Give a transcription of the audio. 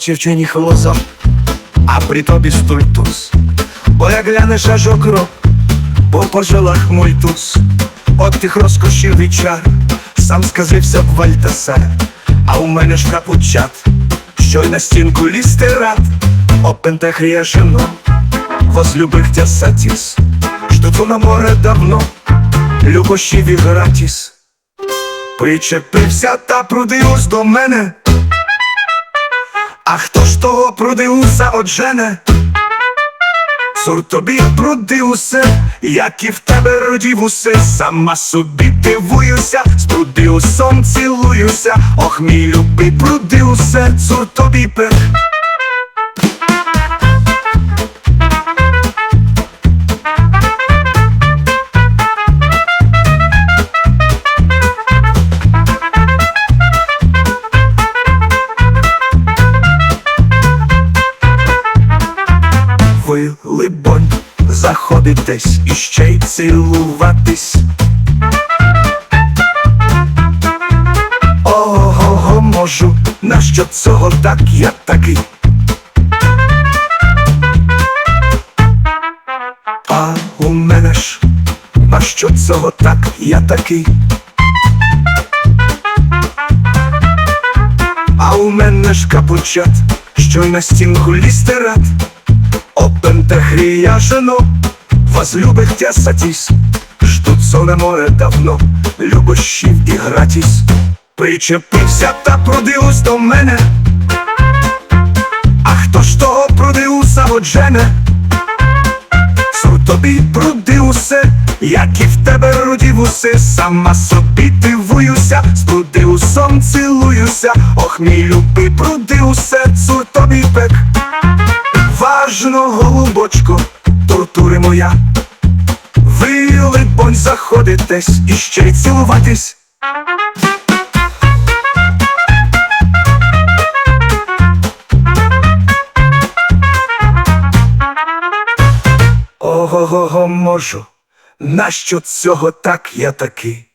очі вчені хлозом, а при тобі стультус. Бо як глянеш аж окроп, по пожилах мультус. От тих розкошів і чар, сам сказився б Вальтасар, а у мене ж капучат, що й на стінку лізти рад, опентех рішено, возлюбих тя сатіс, жду на море давно, любощів і гратіс. Причепився та прудиус до мене. А хто ж того прудиуса оджене? Сур тобі прудиусе, як і в тебе родів усе, сама собі дивуюся, з прудиусом цілуюся, ох мій любий прудиусе, цур тобі пер. Либонь, заходитесь і ще й цілуватись. Ого, можу, нащо цього так я такий? А у мене ж, нащо цього так я такий? А у мене ж капучат, що й на стінку лізти рад. Опентехрія жено, возлюбих тя сатіс, ждут соне море давно, любощів і гратіс. Причепився та продиус до мене. А хто ж того продиуса оджене? Сур тобі продиусе, як і в тебе родивусе сама собі дивуюся, з продиусом цілуюся, ох мій любий продиусе, цур тобі пек. Важно, голубочко, тортури моя. Ви, либонь, заходитесь і ще й цілуватись. Ого-го можу, нащо цього так я такий?